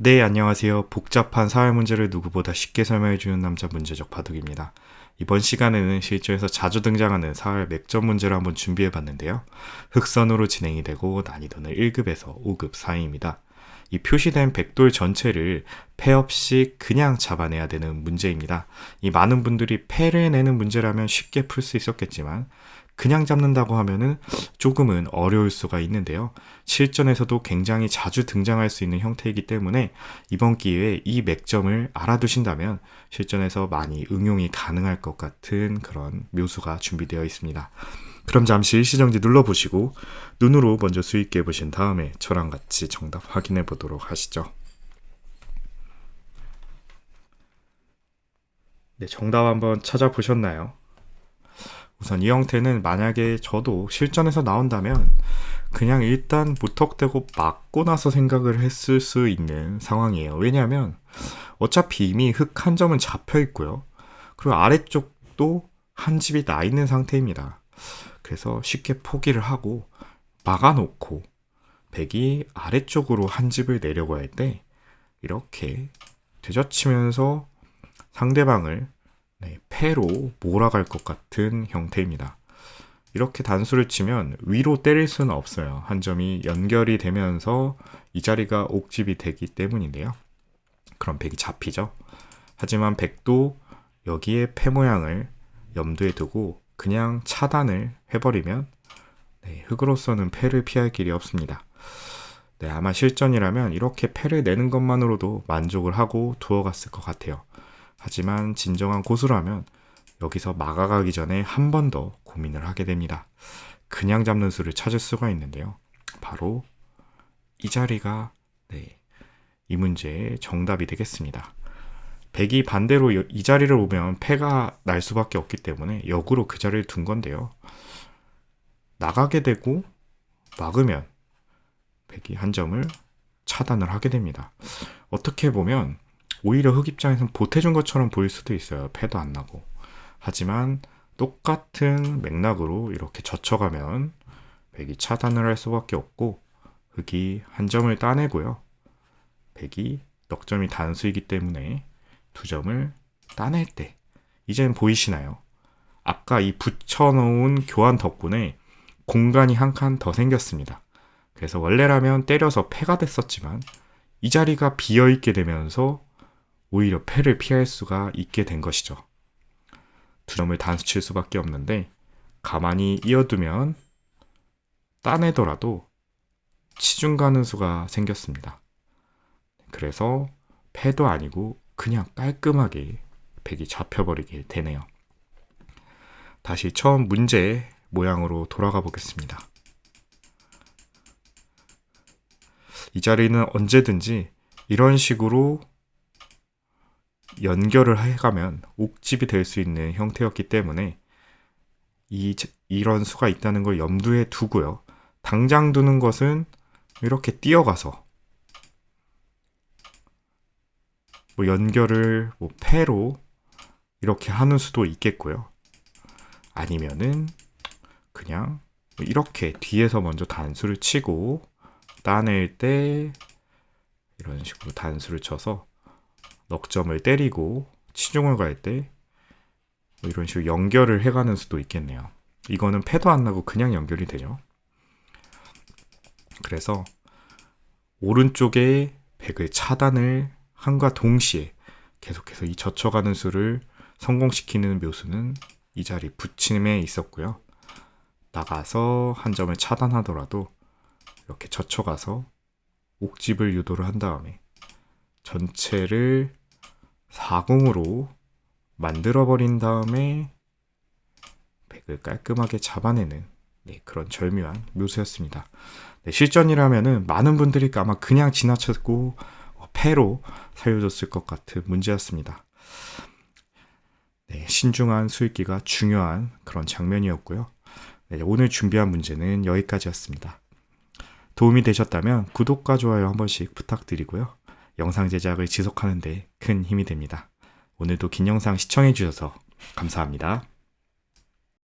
네, 안녕하세요. 복잡한 사회 문제를 누구보다 쉽게 설명해주는 남자 문제적 바둑입니다. 이번 시간에는 실전에서 자주 등장하는 사회 맥점 문제를 한번 준비해봤는데요. 흑선으로 진행이 되고 난이도는 1급에서 5급 사이입니다. 이 표시된 백돌 전체를 패 없이 그냥 잡아내야 되는 문제입니다. 이 많은 분들이 패를 내는 문제라면 쉽게 풀 수 있었겠지만 그냥 잡는다고 하면은 조금은 어려울 수가 있는데요. 실전에서도 굉장히 자주 등장할 수 있는 형태이기 때문에 이번 기회에 이 맥점을 알아두신다면 실전에서 많이 응용이 가능할 것 같은 그런 묘수가 준비되어 있습니다. 그럼 잠시 일시정지 눌러보시고 눈으로 먼저 수익해 보신 다음에 저랑 같이 정답 확인해 보도록 하시죠. 네, 정답 한번 찾아보셨나요? 우선 이 형태는 만약에 저도 실전에서 나온다면 그냥 일단 무턱대고 맞고 나서 생각을 했을 수 있는 상황이에요. 왜냐하면 어차피 이미 흙 한 점은 잡혀 있고요. 그리고 아래쪽도 한 집이 나 있는 상태입니다. 그래서 쉽게 포기를 하고 막아놓고 백이 아래쪽으로 한 집을 내려고 할 때 이렇게 되젖히면서 상대방을 네, 패로 몰아갈 것 같은 형태입니다. 이렇게 단수를 치면 위로 때릴 수는 없어요. 한 점이 연결이 되면서 이 자리가 옥집이 되기 때문인데요. 그럼 백이 잡히죠. 하지만 백도 여기에 패 모양을 염두에 두고 그냥 차단을 해버리면 네, 흑으로서는 패를 피할 길이 없습니다. 네, 아마 실전이라면 이렇게 패를 내는 것만으로도 만족을 하고 두어갔을 것 같아요. 하지만 진정한 고수라면 여기서 막아가기 전에 한 번 더 고민을 하게 됩니다. 그냥 잡는 수를 찾을 수가 있는데요. 바로 이 자리가 네, 이 문제의 정답이 되겠습니다. 백이 반대로 이 자리를 오면 패가 날 수밖에 없기 때문에 역으로 그 자리를 둔 건데요. 나가게 되고 막으면 백이 한 점을 차단을 하게 됩니다. 어떻게 보면 오히려 흑 입장에서는 보태준 것처럼 보일 수도 있어요. 패도 안 나고. 하지만 똑같은 맥락으로 이렇게 젖혀가면 백이 차단을 할 수밖에 없고 흑이 한 점을 따내고요. 백이 넉점이 단수이기 때문에 두 점을 따낼 때 이제는 보이시나요? 아까 이 붙여놓은 교환 덕분에 공간이 한 칸 더 생겼습니다. 그래서 원래라면 때려서 패가 됐었지만 이 자리가 비어있게 되면서 오히려 패를 피할 수가 있게 된 것이죠. 두 점을 단수 칠 수밖에 없는데 가만히 이어두면 따내더라도 치중 가는 수가 생겼습니다. 그래서 패도 아니고 그냥 깔끔하게 백이 잡혀버리게 되네요. 다시 처음 문제 모양으로 돌아가 보겠습니다. 이 자리는 언제든지 이런 식으로 연결을 해가면 옥집이 될 수 있는 형태였기 때문에 이, 이런 수가 있다는 걸 염두에 두고요. 당장 두는 것은 이렇게 뛰어가서 뭐 연결을 뭐 패로 이렇게 하는 수도 있겠고요. 아니면은 그냥 이렇게 뒤에서 먼저 단수를 치고 따낼 때 이런 식으로 단수를 쳐서 넉점을 때리고 치중을 갈때 뭐 이런 식으로 연결을 해가는 수도 있겠네요. 이거는 패도 안 나고 그냥 연결이 되죠. 그래서 오른쪽에 백의 차단을 한과 동시에 계속해서 이 젖혀가는 수를 성공시키는 묘수는 이 자리 붙임에 있었고요. 나가서 한 점을 차단하더라도 이렇게 젖혀가서 옥집을 유도를 한 다음에 전체를 4공으로 만들어버린 다음에 백을 깔끔하게 잡아내는 네, 그런 절묘한 묘수였습니다. 네, 실전이라면은 많은 분들이 아마 그냥 지나쳤고 어, 패로 살려줬을 것 같은 문제였습니다. 네, 신중한 수익기가 중요한 그런 장면이었고요. 네, 오늘 준비한 문제는 여기까지였습니다. 도움이 되셨다면 구독과 좋아요 한 번씩 부탁드리고요. 영상 제작을 지속하는데 큰 힘이 됩니다. 오늘도 긴 영상 시청해주셔서 감사합니다.